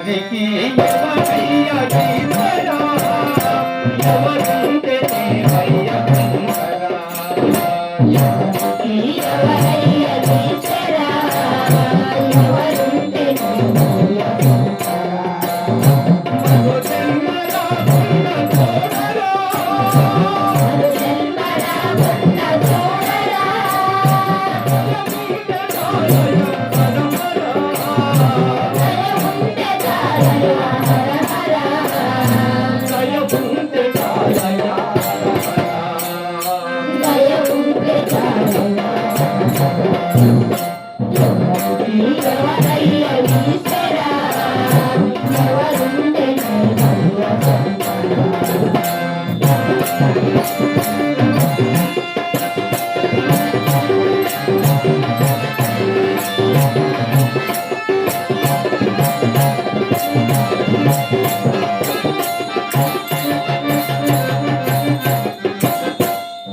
ఎవరికి ఎవరయ్యా ఈశ్వరా?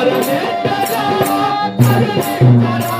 Hare Hare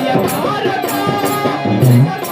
Thank you.